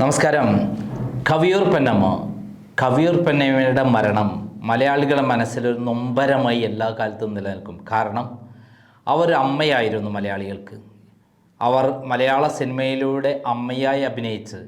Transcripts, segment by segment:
നമസ്കാരം. കവിയൂർ പെന്നമ്മ കവിയൂർ പെന്നമ്മയുടെ മരണം മലയാളികളുടെ മനസ്സിലൊരു നൊമ്പരമായി എല്ലാ കാലത്തും നിലനിൽക്കും. കാരണം അവർ അമ്മയായിരുന്നു മലയാളികൾക്ക്. അവർ മലയാള സിനിമയിലൂടെ അമ്മയായി അഭിനയിച്ച്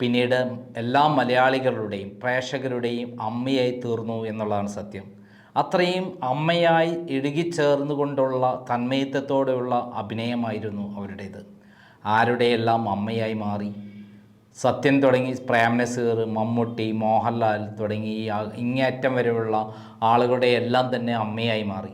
പിന്നീട് എല്ലാ മലയാളികളുടെയും പ്രേക്ഷകരുടെയും അമ്മയായി തീർന്നു എന്നുള്ളതാണ് സത്യം. അത്രയും അമ്മയായി ഇഴുകിച്ചേർന്നുകൊണ്ടുള്ള തന്മയത്വത്തോടെയുള്ള അഭിനയമായിരുന്നു അവരുടേത്. ആരുടെയെല്ലാം അമ്മയായി മാറി സത്യൻ തുടങ്ങി പ്രേം നസീർ മമ്മൂട്ടി മോഹൻലാൽ തുടങ്ങി ഇങ്ങേയറ്റം വരെയുള്ള ആളുകളുടെ എല്ലാം തന്നെ അമ്മയായി മാറി.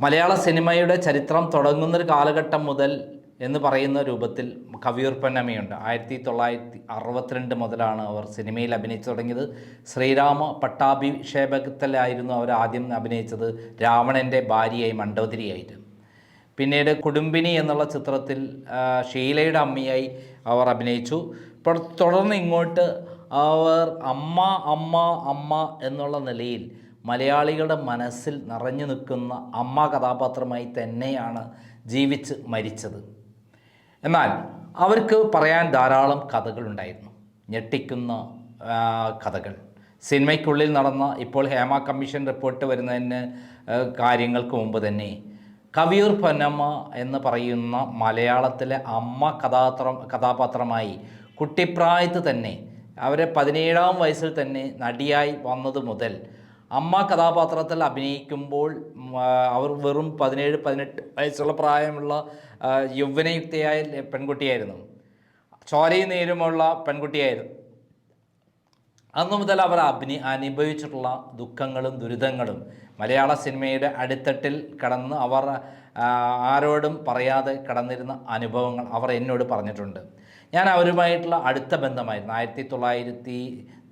മലയാള സിനിമയുടെ ചരിത്രം തുടങ്ങുന്നൊരു കാലഘട്ടം മുതൽ എന്ന് പറയുന്ന രൂപത്തിൽ കവിയൂർപ്പന്നമ്മയുണ്ട് ആയിരത്തി തൊള്ളായിരത്തി അറുപത്തിരണ്ട് മുതലാണ് അവർ സിനിമയിൽ അഭിനയിച്ചു തുടങ്ങിയത്. ശ്രീരാമ പട്ടാഭിഷേകത്തിലായിരുന്നു അവർ ആദ്യം അഭിനയിച്ചത്. രാവണന്റെ ഭാര്യയായി മണ്ഡോദരിയായിട്ട് പിന്നീട് കുടുംബിനി എന്നുള്ള ചിത്രത്തിൽ ഷീലയുടെ അമ്മയായി അവർ അഭിനയിച്ചു. തുടർന്ന് ഇങ്ങോട്ട് അവർ അമ്മ അമ്മ അമ്മ എന്നുള്ള നിലയിൽ മലയാളികളുടെ മനസ്സിൽ നിറഞ്ഞു നിൽക്കുന്ന അമ്മ കഥാപാത്രമായി തന്നെയാണ് ജീവിച്ച് മരിച്ചത്. എന്നാൽ അവർക്ക് പറയാൻ ധാരാളം കഥകളുണ്ടായിരുന്നു ഞെട്ടിക്കുന്ന കഥകൾ. സിനിമയ്ക്കുള്ളിൽ നടന്ന ഇപ്പോൾ ഹേമ കമ്മീഷൻ റിപ്പോർട്ട് വരുന്നതിന് കാര്യങ്ങൾക്ക് മുമ്പ് തന്നെ കവിയൂർ പൊന്നമ്മ എന്ന് പറയുന്ന മലയാളത്തിലെ അമ്മ കഥാപാത്രം കഥാപാത്രമായി കുട്ടിപ്രായത്ത് തന്നെ അവരെ പതിനേഴാം വയസ്സിൽ തന്നെ നടിയായി വന്നത് മുതൽ അമ്മ കഥാപാത്രത്തിൽ അഭിനയിക്കുമ്പോൾ അവർ വെറും പതിനേഴ് പതിനെട്ട് വയസ്സുള്ള പ്രായമുള്ള യൗവനയുക്തയായ പെൺകുട്ടിയായിരുന്നു. ചോരയും നേരുമുള്ള പെൺകുട്ടിയായിരുന്നു. അന്നു മുതൽ അവർ അഭിനയ അനുഭവിച്ചിട്ടുള്ള ദുഃഖങ്ങളും ദുരിതങ്ങളും മലയാള സിനിമയുടെ അടിത്തട്ടിൽ കടന്ന് അവർ ആരോടും പറയാതെ കടന്നിരുന്ന അനുഭവങ്ങൾ അവർ എന്നോട് പറഞ്ഞിട്ടുണ്ട്. ഞാൻ അവരുമായിട്ടുള്ള അടുത്ത ബന്ധമായിരുന്നു. ആയിരത്തി തൊള്ളായിരത്തി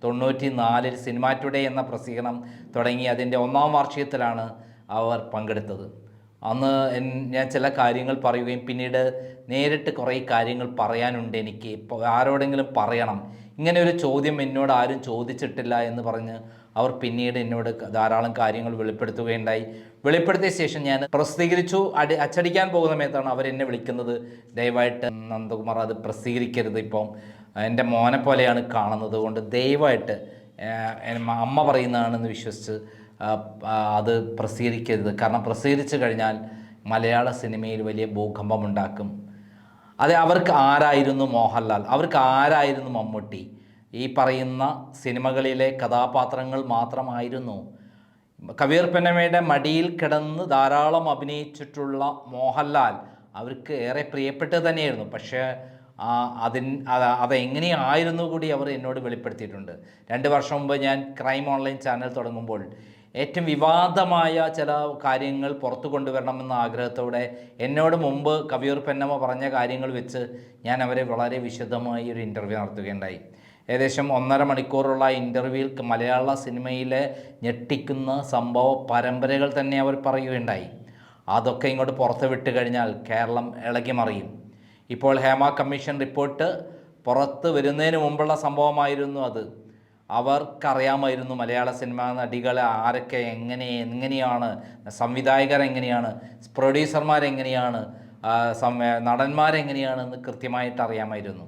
തൊണ്ണൂറ്റി നാലിൽ സിനിമാ ടുഡേ എന്ന പ്രസിദ്ധീകരണം തുടങ്ങി അതിന്റെ ഒന്നാം വാർഷികത്തിലാണ് അവർ പങ്കെടുത്തത്. അന്ന് ഞാൻ ചില കാര്യങ്ങൾ പറയുകയും പിന്നീട് നേരിട്ട് കുറേ കാര്യങ്ങൾ പറയാനുണ്ട് എനിക്ക്. ആരോടെങ്കിലും പറയണം. ഇങ്ങനെ ഒരു ചോദ്യം എന്നോട് ആരും ചോദിച്ചിട്ടില്ല എന്ന് പറഞ്ഞ് അവർ പിന്നീട് എന്നോട് ധാരാളം കാര്യങ്ങൾ വെളിപ്പെടുത്തുകയുണ്ടായി. വെളിപ്പെടുത്തിയ ശേഷം ഞാൻ പ്രസിദ്ധീകരിച്ചു. അടി അച്ചടിക്കാൻ പോകുന്ന സമയത്താണ് അവർ എന്നെ വിളിക്കുന്നത്. ദയവായിട്ട് നന്ദകുമാർ അത് പ്രസിദ്ധീകരിക്കരുത് ഇപ്പം. എന്റെ മോനെ പോലെയാണ് കാണുന്നത് കൊണ്ട് ദയവായിട്ട് അമ്മ പറയുന്നതാണെന്ന് വിശ്വസിച്ച് അത് പ്രസിദ്ധീകരിക്കരുത്. കാരണം പ്രസിദ്ധീകരിച്ചു കഴിഞ്ഞാൽ മലയാള സിനിമയിൽ വലിയ ഭൂകമ്പം ഉണ്ടാക്കും. അതെ അവർക്ക് ആരായിരുന്നു മോഹൻലാൽ? അവർക്ക് ആരായിരുന്നു മമ്മൂട്ടി? ഈ പറയുന്ന സിനിമകളിലെ കഥാപാത്രങ്ങൾ മാത്രമായിരുന്നു കബീർ പെന്നമ്മയുടെ മടിയിൽ കിടന്ന് ധാരാളം അഭിനയിച്ചിട്ടുള്ള മോഹൻലാൽ അവർക്ക് ഏറെ പ്രിയപ്പെട്ടത് തന്നെയായിരുന്നു. പക്ഷേ അതിൻ അത് അതെങ്ങനെയായിരുന്നു കൂടി അവർ എന്നോട് വെളിപ്പെടുത്തിയിട്ടുണ്ട്. രണ്ട് വർഷം മുമ്പ് ഞാൻ ക്രൈം ഓൺലൈൻ ചാനൽ തുടങ്ങുമ്പോൾ ഏറ്റവും വിവാദമായ ചില കാര്യങ്ങൾ പുറത്തു കൊണ്ടുവരണമെന്ന ആഗ്രഹത്തോടെ എന്നോട് മുമ്പ് കവിയൂർ പെന്നമ്മ പറഞ്ഞ കാര്യങ്ങൾ വെച്ച് ഞാൻ അവരെ വളരെ വിശദമായി ഒരു ഇന്റർവ്യൂ നടത്തുകയുണ്ടായി. ഏകദേശം ഒന്നര മണിക്കൂറുള്ള ഇന്റർവ്യൂവിൽ മലയാള സിനിമയിലെ ഞെട്ടിക്കുന്ന സംഭവ പരമ്പരകൾ തന്നെ അവർ പറയുകയുണ്ടായി. അതൊക്കെ ഇങ്ങോട്ട് പുറത്ത് വിട്ട് കഴിഞ്ഞാൽ കേരളം ഇളകിമറിയും. ഇപ്പോൾ ഹേമ കമ്മീഷൻ റിപ്പോർട്ട് പുറത്ത് വരുന്നതിന് മുമ്പുള്ള സംഭവമായിരുന്നു അത്. അവർക്കറിയാമായിരുന്നു മലയാള സിനിമാ നടികളെ ആരൊക്കെ എങ്ങനെ എങ്ങനെയാണ് സംവിധായകർ എങ്ങനെയാണ് പ്രൊഡ്യൂസർമാരെങ്ങനെയാണ് നടന്മാരെങ്ങനെയാണെന്ന് കൃത്യമായിട്ട് അറിയാമായിരുന്നു.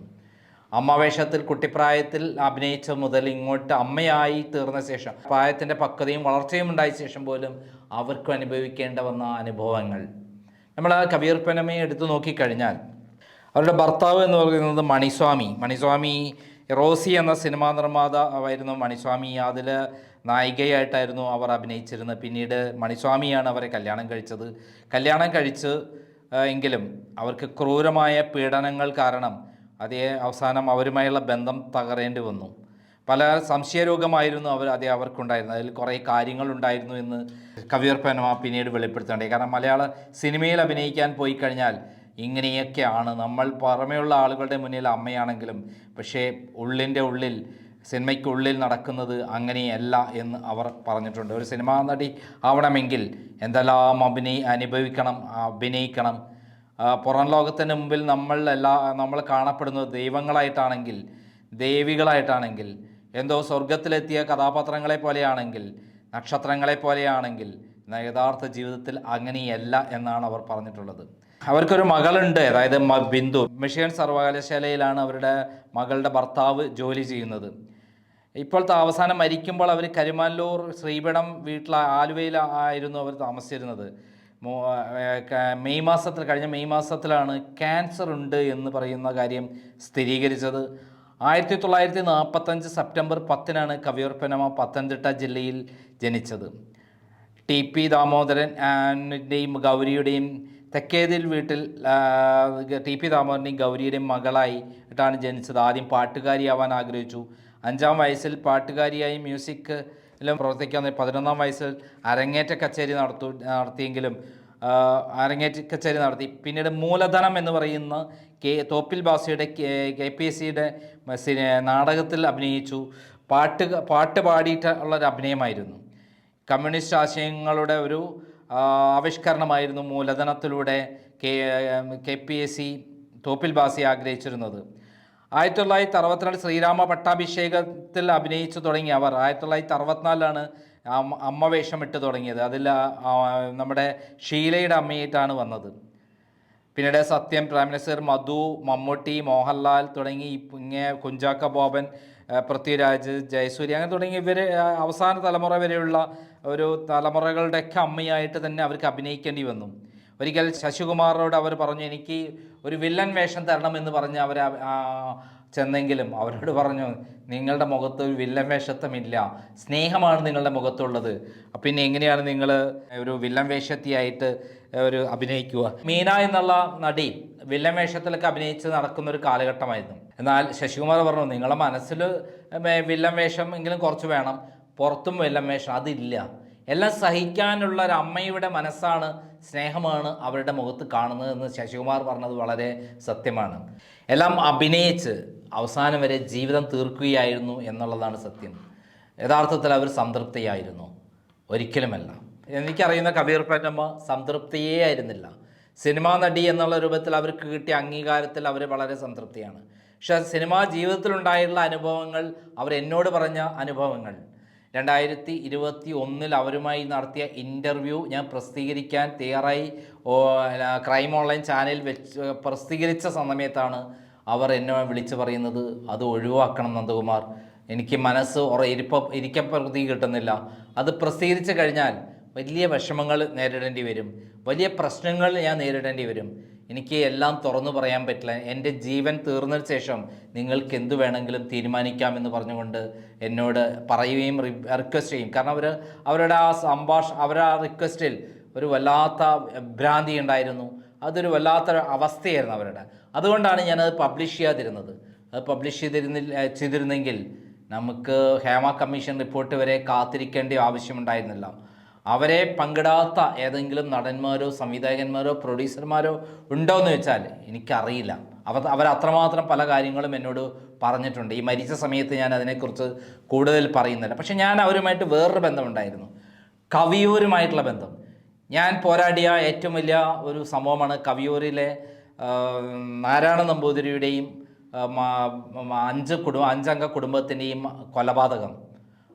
അമ്മവേഷത്തിൽ കുട്ടിപ്രായത്തിൽ അഭിനയിച്ച മുതൽ ഇങ്ങോട്ട് അമ്മയായി തീർന്ന ശേഷം പ്രായത്തിന്റെ പക്വതയും വളർച്ചയും ഉണ്ടായ ശേഷം പോലും അവർക്കും അനുഭവിക്കേണ്ട വന്ന അനുഭവങ്ങൾ. നമ്മൾ ആ കബീർ പനമയെ എടുത്തു നോക്കിക്കഴിഞ്ഞാൽ അവരുടെ ഭർത്താവ് എന്ന് പറയുന്നത് മണിസ്വാമി. മണിസ്വാമി റോസി എന്ന സിനിമാ നിർമ്മാതാവായിരുന്നു മണിസ്വാമി. അതിൽ നായികയായിട്ടായിരുന്നു അവർ അഭിനയിച്ചിരുന്നത്. പിന്നീട് മണിസ്വാമിയാണ് അവരെ കല്യാണം കഴിച്ചത്. കല്യാണം കഴിച്ച് എങ്കിലും അവർക്ക് ക്രൂരമായ പീഡനങ്ങൾ കാരണം അതേ അവസാനം അവരുമായുള്ള ബന്ധം തകരേണ്ടി വന്നു. പല സംശയരോഗമായിരുന്നു അവർ അതേ അവർക്കുണ്ടായിരുന്നത്. അതിൽ കുറേ കാര്യങ്ങളുണ്ടായിരുന്നു എന്ന് കവിയർ പനമ പിന്നീട് വെളിപ്പെടുത്തേണ്ടത് കാരണം മലയാള സിനിമയിൽ അഭിനയിക്കാൻ പോയി കഴിഞ്ഞാൽ ഇങ്ങനെയൊക്കെയാണ്. നമ്മൾ പുറമെയുള്ള ആളുകളുടെ മുന്നിൽ അമ്മയാണെങ്കിലും പക്ഷേ ഉള്ളിന്റെ ഉള്ളിൽ സിനിമയ്ക്കുള്ളിൽ നടക്കുന്നത് അങ്ങനെയല്ല എന്ന് അവർ പറഞ്ഞിട്ടുണ്ട്. ഒരു സിനിമാ നടി ആവണമെങ്കിൽ എന്തെല്ലാം അഭിനയി അനുഭവിക്കണം അഭിനയിക്കണം പുറം ലോകത്തിന് മുമ്പിൽ നമ്മൾ എല്ലാ നമ്മൾ കാണപ്പെടുന്നത് ദൈവങ്ങളായിട്ടാണെങ്കിൽ ദേവികളായിട്ടാണെങ്കിൽ എന്തോ സ്വർഗത്തിലെത്തിയ കഥാപാത്രങ്ങളെ പോലെയാണെങ്കിൽ നക്ഷത്രങ്ങളെ പോലെയാണെങ്കിൽ യഥാർത്ഥ ജീവിതത്തിൽ അങ്ങനെയല്ല എന്നാണ് അവർ പറഞ്ഞിട്ടുള്ളത്. അവർക്കൊരു മകളുണ്ട് അതായത് ബിന്ദു. മിഷൻ സർവകലാശാലയിലാണ് അവരുടെ മകളുടെ ഭർത്താവ് ജോലി ചെയ്യുന്നത്. ഇപ്പോഴത്തെ അവസാനം മരിക്കുമ്പോൾ അവർ കരുമാല്ലൂർ ശ്രീപീഠം വീട്ടിലെ ആലുവയിൽ ആയിരുന്നു അവർ താമസിച്ചിരുന്നത്. മെയ് മാസത്തിൽ കഴിഞ്ഞ മെയ് മാസത്തിലാണ് ക്യാൻസർ ഉണ്ട് എന്ന് പറയുന്ന കാര്യം സ്ഥിരീകരിച്ചത്. ആയിരത്തി തൊള്ളായിരത്തി നാൽപ്പത്തഞ്ച് സെപ്റ്റംബർ പത്തിനാണ് കവിയൂർപ്പനമ പത്തനംതിട്ട ജില്ലയിൽ ജനിച്ചത്. ടി പി ദാമോദരൻ ആന്റെയും ഗൗരിയുടെയും തെക്കേതിൽ വീട്ടിൽ ടി പി ദാമോദരന്റെയും ഗൗരിയുടെയും മകളായി ഇട്ടാണ് ജനിച്ചത്. ആദ്യം പാട്ടുകാരിയാവാൻ ആഗ്രഹിച്ചു. അഞ്ചാം വയസ്സിൽ പാട്ടുകാരിയായി മ്യൂസിക്കിലും പ്രവർത്തിക്കാൻ. പതിനൊന്നാം വയസ്സിൽ അരങ്ങേറ്റ കച്ചേരി നടത്തു നടത്തിയെങ്കിലും അരങ്ങേറ്റ കച്ചേരി നടത്തി. പിന്നീട് മൂലധനം എന്ന് പറയുന്ന കെ തോപ്പിൽ ബാസിയുടെ കെ പി എസ് സിയുടെ നാടകത്തിൽ അഭിനയിച്ചു. പാട്ട് പാട്ട് പാടിയിട്ടുള്ള ഒരു അഭിനയമായിരുന്നു. കമ്മ്യൂണിസ്റ്റ് ആശയങ്ങളുടെ ഒരു ആവിഷ്കരണമായിരുന്നു മൂലധനത്തിലൂടെ K K P S C Thoppil Bhasi ആഗ്രഹിച്ചിരുന്നത്. ആയിരത്തി തൊള്ളായിരത്തി അറുപത്തിരണ്ട് ശ്രീരാമ പട്ടാഭിഷേകത്തിൽ അഭിനയിച്ചു തുടങ്ങി അവർ. ആയിരത്തി തൊള്ളായിരത്തി അറുപത്തിനാലിലാണ് അമ്മ വേഷം ഇട്ട് തുടങ്ങിയത്. അതിൽ നമ്മുടെ ഷീലയുടെ അമ്മയായിട്ടാണ് വന്നത്. പിന്നീട് സത്യം പ്രൈം മിനിസ്റ്റർ മധു മമ്മൂട്ടി മോഹൻലാൽ തുടങ്ങി ഇങ്ങനെ കുഞ്ചാക്ക ബോബൻ പൃഥ്വിരാജ് ജയസൂര്യ അങ്ങനെ തുടങ്ങി ഇവർ അവസാന തലമുറ വരെയുള്ള ഒരു തലമുറകളുടെയൊക്കെ അമ്മയായിട്ട് തന്നെ അവർക്ക് അഭിനയിക്കേണ്ടി വന്നു. ഒരിക്കൽ ശശികുമാറിനോട് അവർ പറഞ്ഞു എനിക്ക് ഒരു വില്ലൻ വേഷം തരണം എന്ന് പറഞ്ഞ് അവർ ചെന്നെങ്കിലും അവരോട് പറഞ്ഞു നിങ്ങളുടെ മുഖത്ത് ഒരു വില്ലൻ വേഷത്വമില്ല. സ്നേഹമാണ് നിങ്ങളുടെ മുഖത്തുള്ളത്. പിന്നെ എങ്ങനെയാണ് നിങ്ങൾ ഒരു വില്ലൻ വേഷത്തിയായിട്ട് ഒരു അഭിനയിക്കുക? മീന എന്നുള്ള നടി വില്ലൻ വേഷത്തിലൊക്കെ അഭിനയിച്ച് നടക്കുന്ന ഒരു കാലഘട്ടമായിരുന്നു. എന്നാൽ ശശികുമാർ പറഞ്ഞു നിങ്ങളുടെ മനസ്സിൽ വില്ലൻ വേഷം എങ്കിലും കുറച്ച് വേണം. പുറത്തും വില്ലൻ വേഷം അതില്ല. എല്ലാം സഹിക്കാനുള്ള ഒരു അമ്മയുടെ മനസ്സാണ് സ്നേഹമാണ് അവരുടെ മുഖത്ത് കാണുന്നത് എന്ന് ശശികുമാർ പറഞ്ഞത് വളരെ സത്യമാണ്. എല്ലാം അഭിനയിച്ച് അവസാനം വരെ ജീവിതം തീർക്കുകയായിരുന്നു എന്നുള്ളതാണ് സത്യം. യഥാർത്ഥത്തിൽ അവർ സംതൃപ്തിയായിരുന്നു. ഒരിക്കലുമല്ല. എനിക്കറിയുന്ന കബീർ പറ്റമ്മ സംതൃപ്തിയേ ആയിരുന്നില്ല. സിനിമാ നടി എന്നുള്ള രൂപത്തിൽ അവർക്ക് കിട്ടിയ അംഗീകാരത്തിൽ അവർ വളരെ സംതൃപ്തിയാണ്. പക്ഷേ സിനിമാ ജീവിതത്തിലുണ്ടായിട്ടുള്ള അനുഭവങ്ങൾ അവർ എന്നോട് പറഞ്ഞ അനുഭവങ്ങൾ രണ്ടായിരത്തി ഇരുപത്തി ഒന്നിൽ അവരുമായി നടത്തിയ ഇന്റർവ്യൂ ഞാൻ പ്രസിദ്ധീകരിക്കാൻ തയ്യാറായി. ക്രൈം ഓൺലൈൻ ചാനൽ വെച്ച് പ്രസിദ്ധീകരിച്ച സമയത്താണ് അവർ എന്നെ വിളിച്ച് പറയുന്നത് അത് ഒഴിവാക്കണം നന്ദകുമാർ. എനിക്ക് മനസ്സ് ഇരിപ്പ ഇരിക്കപ്രതി കിട്ടുന്നില്ല. അത് പ്രസിദ്ധീകരിച്ച് കഴിഞ്ഞാൽ വലിയ വിഷമങ്ങൾ നേരിടേണ്ടി വരും. വലിയ പ്രശ്നങ്ങൾ ഞാൻ നേരിടേണ്ടി വരും. എനിക്ക് എല്ലാം തുറന്നു പറയാൻ പറ്റില്ല. എന്റെ ജീവൻ തീർന്നതിന് ശേഷം നിങ്ങൾക്ക് എന്ത് വേണമെങ്കിലും തീരുമാനിക്കാമെന്ന് പറഞ്ഞുകൊണ്ട് എന്നോട് പറയുകയും റിക്വസ്റ്റ് ചെയ്യും. കാരണം അവർ അവരുടെ ആ സംഭാഷ അവരുടെ ആ റിക്വസ്റ്റിൽ ഒരു വല്ലാത്ത ഭ്രാന്തി ഉണ്ടായിരുന്നു. അതൊരു വല്ലാത്ത അവസ്ഥയായിരുന്നു അവരുടെ. അതുകൊണ്ടാണ് ഞാനത് പബ്ലിഷ് ചെയ്യാതിരുന്നത്. അത് പബ്ലിഷ് ചെയ്തിരുന്നില്ല ചെയ്തിരുന്നെങ്കിൽ നമുക്ക് ഹേമ കമ്മീഷൻ റിപ്പോർട്ട് വരെ കാത്തിരിക്കേണ്ട ആവശ്യമുണ്ടായിരുന്നില്ല അവരെ പങ്കിടാത്ത ഏതെങ്കിലും നടന്മാരോ സംവിധായകന്മാരോ പ്രൊഡ്യൂസർമാരോ ഉണ്ടോ എന്ന് വെച്ചാൽ എനിക്കറിയില്ല. അവർ അത്രമാത്രം പല കാര്യങ്ങളും എന്നോട് പറഞ്ഞിട്ടുണ്ട്. ഈ മരിച്ച സമയത്ത് ഞാൻ അതിനെക്കുറിച്ച് കൂടുതൽ പറയുന്നില്ല. പക്ഷെ ഞാൻ അവരുമായിട്ട് വേറൊരു ബന്ധമുണ്ടായിരുന്നു. കവിയൂരുമായിട്ടുള്ള ബന്ധം. ഞാൻ പോരാടിയ ഏറ്റവും വലിയ ഒരു സംഭവമാണ് കവിയൂരിലെ നാരായണ നമ്പൂതിരിയുടെയും അഞ്ച് കുടുംബ അഞ്ചംഗ കുടുംബത്തിന്റെയും കൊലപാതകം.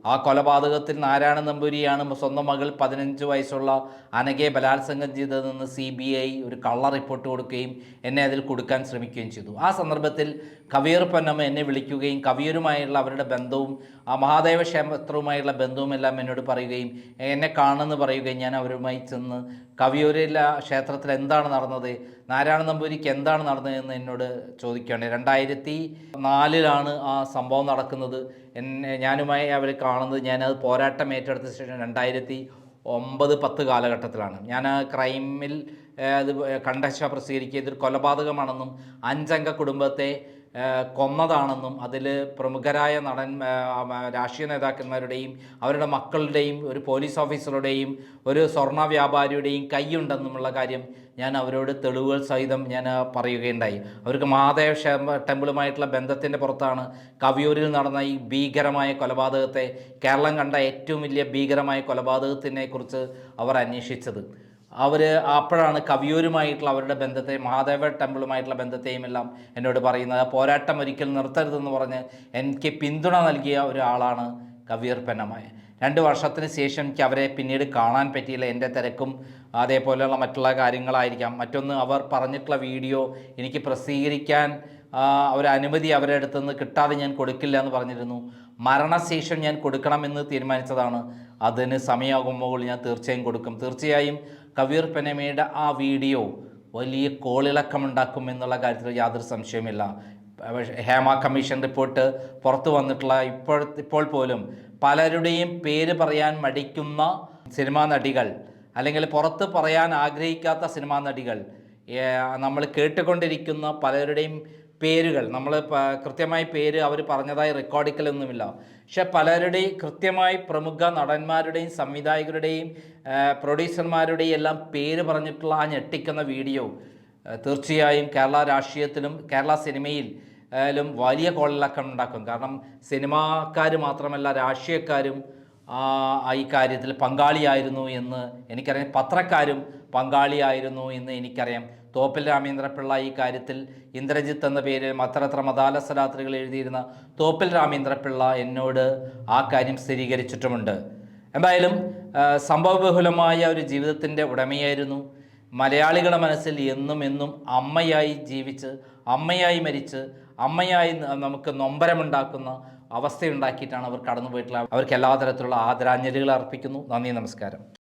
ആ കൊലപാതകത്തിൽ നാരായണ നമ്പൂരിയാണ് സ്വന്തം മകൾ പതിനഞ്ച് വയസ്സുള്ള അനഘയെ ബലാത്സംഗം ചെയ്തതെന്ന് സി ബി ഐ ഒരു കള്ള റിപ്പോർട്ട് കൊടുക്കുകയും എന്നെ അതിൽ കൊടുക്കാൻ ശ്രമിക്കുകയും ചെയ്തു. ആ സന്ദർഭത്തിൽ കവിയർ പൊന്നമ്മ എന്നെ വിളിക്കുകയും കവിയറുമായുള്ള അവരുടെ ബന്ധവും ആ മഹാദേവ ക്ഷേത്രവുമായുള്ള ബന്ധവുമെല്ലാം എന്നോട് പറയുകയും എന്നെ കാണുമെന്ന് പറയുകയും ഞാൻ അവരുമായി ചെന്ന് കവിയൂരില ക്ഷേത്രത്തിൽ എന്താണ് നടന്നത് നാരായണ നമ്പൂരിക്ക് എന്താണ് നടന്നതെന്ന് എന്നോട് ചോദിക്കുകയാണ്. രണ്ടായിരത്തി നാലിലാണ് ആ സംഭവം നടക്കുന്നത്. എന്നെ ഞാനുമായി അവർ കാണുന്നത് ഞാനത് പോരാട്ടം ഏറ്റെടുത്ത ശേഷം രണ്ടായിരത്തി ഒമ്പത് പത്ത് കാലഘട്ടത്തിലാണ്. ഞാൻ ആ ക്രൈമിൽ അത് കണ്ടശ പ്രസിദ്ധീകരിക്കുക ഇതൊരു കൊലപാതകമാണെന്നും അഞ്ചംഗ കുടുംബത്തെ കൊന്നതാണെന്നും അതിൽ പ്രമുഖരായ നടൻ രാഷ്ട്രീയ നേതാക്കന്മാരുടെയും അവരുടെ മക്കളുടെയും ഒരു പോലീസ് ഓഫീസറുടെയും ഒരു സ്വർണ വ്യാപാരിയുടെയും കൈയുണ്ടെന്നുമുള്ള കാര്യം ഞാൻ അവരോട് തെളിവുകൾ സഹിതം ഞാൻ പറയുകയുണ്ടായി. അവർക്ക് ക്ഷേമ ടെമ്പിളുമായിട്ടുള്ള ബന്ധത്തിന്റെ പുറത്താണ് കവിയൂരിൽ നടന്ന ഈ ഭീകരമായ കൊലപാതകത്തെ കേരളം കണ്ട ഏറ്റവും വലിയ ഭീകരമായ കൊലപാതകത്തിനെ കുറിച്ച് അവർ അന്വേഷിച്ചത്. അവർ അപ്പോഴാണ് കവിയൂരുമായിട്ടുള്ള അവരുടെ ബന്ധത്തെ മഹാദേവ ടെമ്പിളുമായിട്ടുള്ള ബന്ധത്തെയും എല്ലാം എന്നോട് പറയുന്നത്. പോരാട്ടം ഒരിക്കലും നിർത്തരുതെന്ന് പറഞ്ഞ് എനിക്ക് പിന്തുണ നൽകിയ ഒരാളാണ് കവിയർ പെന്നമായ രണ്ട് വർഷത്തിന് ശേഷം എനിക്ക് അവരെ പിന്നീട് കാണാൻ പറ്റിയില്ല. എന്റെ തിരക്കും അതേപോലെയുള്ള മറ്റുള്ള കാര്യങ്ങളായിരിക്കാം. മറ്റൊന്ന് അവർ പറഞ്ഞിട്ടുള്ള വീഡിയോ എനിക്ക് പ്രസിദ്ധീകരിക്കാൻ അനുമതി അവരുടെ അടുത്ത് നിന്ന് കിട്ടാതെ ഞാൻ കൊടുക്കില്ല എന്ന് പറഞ്ഞിരുന്നു. മരണശേഷം ഞാൻ കൊടുക്കണമെന്ന് തീരുമാനിച്ചതാണ്. അതിന് സമയമാകുമ്പോൾ ഞാൻ തീർച്ചയായും കൊടുക്കും. തീർച്ചയായും കവീർ പെനമയുടെ ആ വീഡിയോ വലിയ കോളിളക്കമുണ്ടാക്കും എന്നുള്ള കാര്യത്തിൽ യാതൊരു സംശയമില്ല ഹേമ കമ്മീഷൻ റിപ്പോർട്ട് പുറത്തു വന്നിട്ടുള്ള ഇപ്പോൾ ഇപ്പോൾ പോലും പലരുടെയും പേര് പറയാൻ മടിക്കുന്ന സിനിമാ നടികൾ അല്ലെങ്കിൽ പുറത്ത് പറയാൻ ആഗ്രഹിക്കാത്ത സിനിമാ നടികൾ നമ്മൾ കേട്ടുകൊണ്ടിരിക്കുന്ന പലരുടെയും പേരുകൾ. നമ്മൾ കൃത്യമായി പേര് അവർ പറഞ്ഞതായി റെക്കോർഡിക്കലൊന്നുമില്ല. പക്ഷെ പലരുടെയും കൃത്യമായി പ്രമുഖ നടന്മാരുടെയും സംവിധായകരുടെയും പ്രൊഡ്യൂസർമാരുടെയും എല്ലാം പേര് പറഞ്ഞിട്ടുള്ള ആ ഞെട്ടിക്കുന്ന വീഡിയോ തീർച്ചയായും കേരള രാഷ്ട്രീയത്തിലും കേരള സിനിമയിൽ ും വലിയ കോളിളക്കം ഉണ്ടാക്കും. കാരണം സിനിമാക്കാർ മാത്രമല്ല രാഷ്ട്രീയക്കാരും ഈ കാര്യത്തിൽ പങ്കാളിയായിരുന്നു എന്ന് എനിക്കറിയാം. പത്രക്കാരും പങ്കാളിയായിരുന്നു എന്ന് എനിക്കറിയാം. തോപ്പിൽ രാമേന്ദ്രപിള്ള ഈ കാര്യത്തിൽ ഇന്ദ്രജിത്ത് എന്ന പേരിൽ അത്രത്ര മതാലസരാത്രികൾ എഴുതിയിരുന്ന തോപ്പിൽ രാമേന്ദ്രപിള്ള എന്നോട് ആ കാര്യം സ്ഥിരീകരിച്ചിട്ടുമുണ്ട്. എന്തായാലും സംഭവബഹുലമായ ഒരു ജീവിതത്തിന്റെ ഉടമയായിരുന്നു. മലയാളികളുടെ മനസ്സിൽ എന്നും എന്നും അമ്മയായി ജീവിച്ച് അമ്മയായി മരിച്ച് അമ്മയായി നമുക്ക് നൊമ്പരമുണ്ടാക്കുന്ന അവസ്ഥയുണ്ടാക്കിയിട്ടാണ് അവർ കടന്നുപോയിട്ടുള്ളത്. അവർക്ക് എല്ലാ തരത്തിലുള്ള ആദരാഞ്ജലികൾ അർപ്പിക്കുന്നു. നന്ദി നമസ്കാരം.